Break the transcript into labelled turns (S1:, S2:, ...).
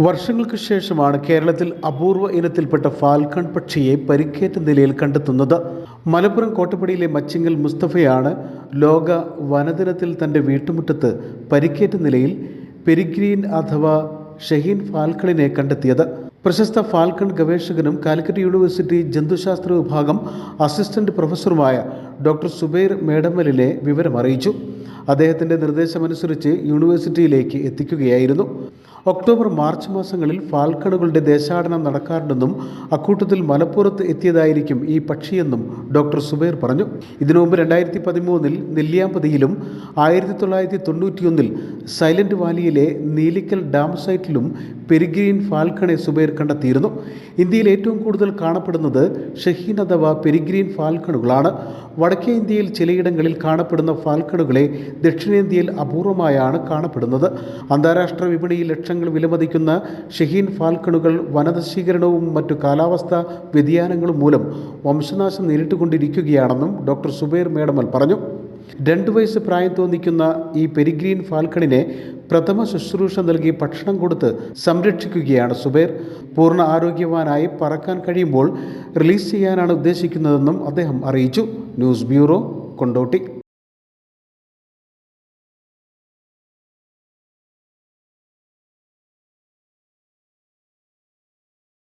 S1: വർഷങ്ങൾക്ക് ശേഷമാണ് കേരളത്തിൽ അപൂർവ ഇനത്തിൽപ്പെട്ട ഫാൽക്കൺ പക്ഷിയെ പരിക്കേറ്റ നിലയിൽ കണ്ടെത്തുന്നത്. മലപ്പുറം കോട്ടപ്പടിയിലെ മച്ചിങ്ങൽ മുസ്തഫയാണ് ലോക വനദിനത്തിൽ തന്റെ വീട്ടുമുറ്റത്ത് പരിക്കേറ്റ നിലയിൽ പെരിഗ്രീൻ അഥവാ ഷഹീൻ ഫാൽക്കണിനെ കണ്ടെത്തിയത്. പ്രശസ്ത ഫാൽക്കൺ ഗവേഷകനും കാലിക്കറ്റ് യൂണിവേഴ്സിറ്റി ജന്തുശാസ്ത്ര വിഭാഗം അസിസ്റ്റന്റ് പ്രൊഫസറുമായ ഡോക്ടർ സുബൈർ മേഡമലിനെ വിവരമറിയിച്ചു. അദ്ദേഹത്തിന്റെ നിർദ്ദേശമനുസരിച്ച് യൂണിവേഴ്സിറ്റിയിലേക്ക് എത്തിക്കുകയായിരുന്നു. ഒക്ടോബർ മാർച്ച് മാസങ്ങളിൽ ഫാൽക്കണുകളുടെ ദേശാടനം നടക്കാറുണ്ടെന്നും അക്കൂട്ടത്തിൽ മലപ്പുറത്ത് എത്തിയതായിരിക്കും ഈ പക്ഷിയെന്നും ഡോക്ടർ സുബൈർ പറഞ്ഞു. ഇതിനു മുമ്പ് രണ്ടായിരത്തി പതിമൂന്നിൽ നെല്ലിയാമ്പതിയിലും ആയിരത്തി തൊള്ളായിരത്തി തൊണ്ണൂറ്റിയൊന്നിൽ സൈലന്റ് വാലിയിലെ നീലിക്കൽ ഡാം സൈറ്റിലും പെരിഗ്രീൻ ഫാൽക്കണെ സുബൈർ കണ്ടെത്തിയിരുന്നു. ഇന്ത്യയിൽ ഏറ്റവും കൂടുതൽ കാണപ്പെടുന്നത് ഷഹീൻ അഥവാ പെരിഗ്രീൻ ഫാൽക്കണുകളാണ്. വടക്കേ ഇന്ത്യയിൽ ചിലയിടങ്ങളിൽ കാണപ്പെടുന്ന ഫാൽക്കണുകളെ ദക്ഷിണേന്ത്യയിൽ അപൂർവമായാണ് കാണപ്പെടുന്നത്. അന്താരാഷ്ട്ര വിപണിയിൽ ലക്ഷങ്ങൾ വിലമതിക്കുന്ന ഷഹീൻ ഫാൽക്കണുകൾ വനനശീകരണവും മറ്റു കാലാവസ്ഥാ വ്യതിയാനങ്ങളും മൂലം വംശനാശം നേരിട്ടുകൊണ്ടിരിക്കുകയാണെന്നും ഡോക്ടർ സുബൈർ മേഡമൽ പറഞ്ഞു. രണ്ട് വയസ്സ് പ്രായം തോന്നിക്കുന്ന ഈ പെരിഗ്രീൻ ഫാൽക്കണിനെ പ്രഥമ ശുശ്രൂഷ നൽകി ഭക്ഷണം കൊടുത്ത് സംരക്ഷിക്കുകയാണ് സുബൈർ. പൂർണ ആരോഗ്യവാനായി പറക്കാൻ കഴിയുമ്പോൾ റിലീസ് ചെയ്യാനാണ് ഉദ്ദേശിക്കുന്നതെന്നും അദ്ദേഹം അറിയിച്ചു. News bureau Kondotty.